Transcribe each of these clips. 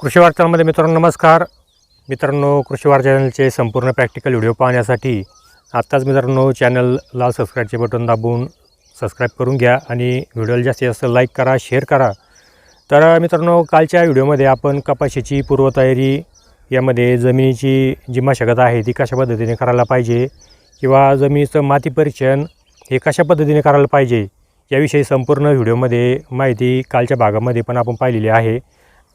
कृषी वार्तांमध्ये मित्रांनो नमस्कार. मित्रांनो कृषी वार्ता चॅनलचे संपूर्ण प्रॅक्टिकल व्हिडिओ पाहण्यासाठी आत्ताच मित्रांनो चॅनलला सबस्क्राईबचे बटन दाबून सबस्क्राईब करून घ्या आणि व्हिडिओला जास्तीत जास्त लाईक करा शेअर करा. तर मित्रांनो कालच्या व्हिडिओमध्ये आपण कपाशीची पूर्वतयारी यामध्ये जमिनीची जी मशागत आहे ती कशा पद्धतीने करायला पाहिजे किंवा जमिनीचं माती परीक्षण हे कशा पद्धतीने करायला पाहिजे याविषयी संपूर्ण व्हिडिओमध्ये माहिती कालच्या भागामध्ये पण आपण पाहिलेली आहे.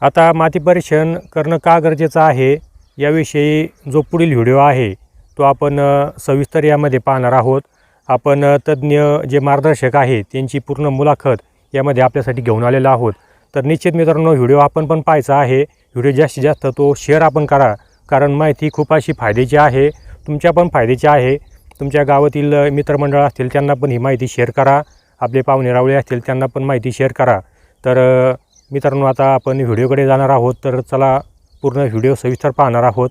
आता माती परीक्षण करणं का गरजेचं आहे? याविषयी जो पुढील व्हिडिओ आहे तो आपण सविस्तर यामध्ये पाहणार आहोत. आपण तज्ज्ञ जे मार्गदर्शक आहे त्यांची पूर्ण मुलाखत यामध्ये आपल्यासाठी घेऊन आलेलो आहोत. तर निश्चित मित्रांनो व्हिडिओ आपण पण पाहायचा आहे. व्हिडिओ जास्तीत जास्त तो शेअर आपण करा कारण माहिती खूप अशी फायद्याची आहे. तुमच्या पण फायद्याची आहे. तुमच्या गावातील मित्रमंडळ असतील त्यांना पण ही माहिती शेअर करा. आपले पाहुणे रावळे असतील त्यांना पण माहिती शेअर करा. तर मित्रांनो आता आपण व्हिडिओकडे जाणार आहोत तर चला पूर्ण व्हिडिओ सविस्तर पाहणार आहोत.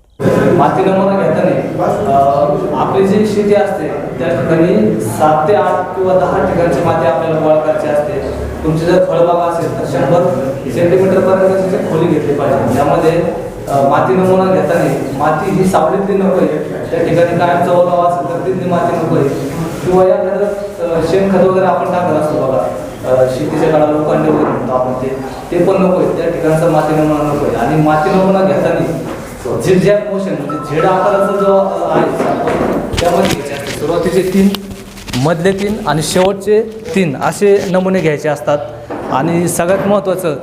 माती नमुना घेताना आपली जी शेती असते त्या ठिकाणी सात ते आठ किंवा दहा ठिकाणची माती आपल्याला गोळा करायची असते. तुमची जर फळबाग असेल तर शंभर सेंटीमीटर पर्यंत त्याची खोली घेतली पाहिजे. त्यामध्ये माती नमुना घेताना माती ही सावलीतली नको आहे त्या ठिकाणी कायमचा ओलावा असेल तर तिथली माती नको आहे किंवा या घरात शेणखत वगैरे आपण टाकत असतो बघा. शेतीच्या काळात लोकांनी म्हणतो आपण ते. ते पण नकोय त्या ठिकाणचं माती नमुना नकोय आणि माती नमुना घेताना झिगझॅग मोशन म्हणजे झेड आकाराचा जो आहे त्यामध्ये सुरुवातीचे तीन मधले तीन आणि शेवटचे तीन असे नमुने घ्यायचे असतात. आणि सगळ्यात महत्त्वाचं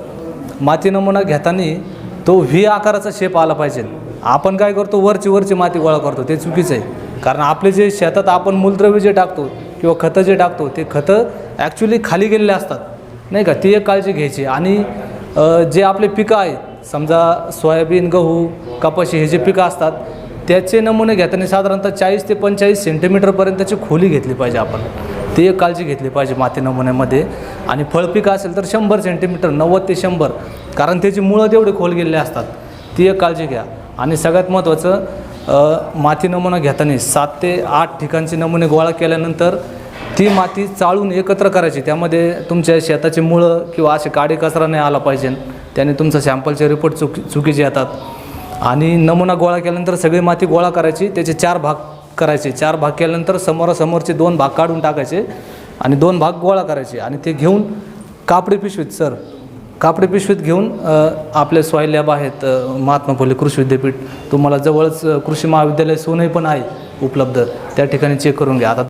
माती नमुना घेताना तो व्ही आकाराचा शेप आला पाहिजे. आपण काय करतो? वरची वरची माती गोळा करतो. ते चुकीचं आहे. कारण आपले जे शेतात आपण मूलद्रव्य जे टाकतो किंवा खतं जे टाकतो ते खतं ॲक्च्युली खाली गेलेले असतात. नाही का? ती एक काळजी घ्यायची. आणि जे आपले पिकं आहेत समजा सोयाबीन गहू कपाशी हे जे पिकं असतात त्याचे नमुने घेताना साधारणतः चाळीस ते पंचेचाळीस सेंटीमीटरपर्यंतची खोली घेतली पाहिजे आपण. ती एक काळजी घेतली पाहिजे माती नमुन्यामध्ये. आणि फळपिकं असेल तर शंभर सेंटीमीटर नव्वद ते शंभर. कारण त्याची मुळं तेवढे खोल गेलेले असतात. ती एक काळजी घ्या. आणि सगळ्यात महत्त्वाचं माती नमुना घेताना सात ते आठ ठिकाणचे नमुने गोळा केल्यानंतर ती माती चाळून एकत्र करायची. त्यामध्ये तुमच्या शेताची मुळं किंवा असे काडे कचरा नाही आला पाहिजे. त्याने तुमचं सॅम्पलचे रिपोर्ट चुकी चुकीचे येतात. आणि नमुना गोळा केल्यानंतर सगळी माती गोळा करायची. त्याचे चार भाग करायचे. चार भाग केल्यानंतर समोरासमोरचे दोन भाग काढून टाकायचे आणि दोन भाग गोळा करायचे. आणि ते घेऊन कापडी पिशवीत सर कापडी पिशवीत घेऊन आपले सॉईल लॅब आहेत महात्मा फुले कृषी विद्यापीठ. तुम्हाला जवळच कृषी महाविद्यालय सोनही पण आहे उपलब्ध. त्या ठिकाणी चेक करून घ्या. आता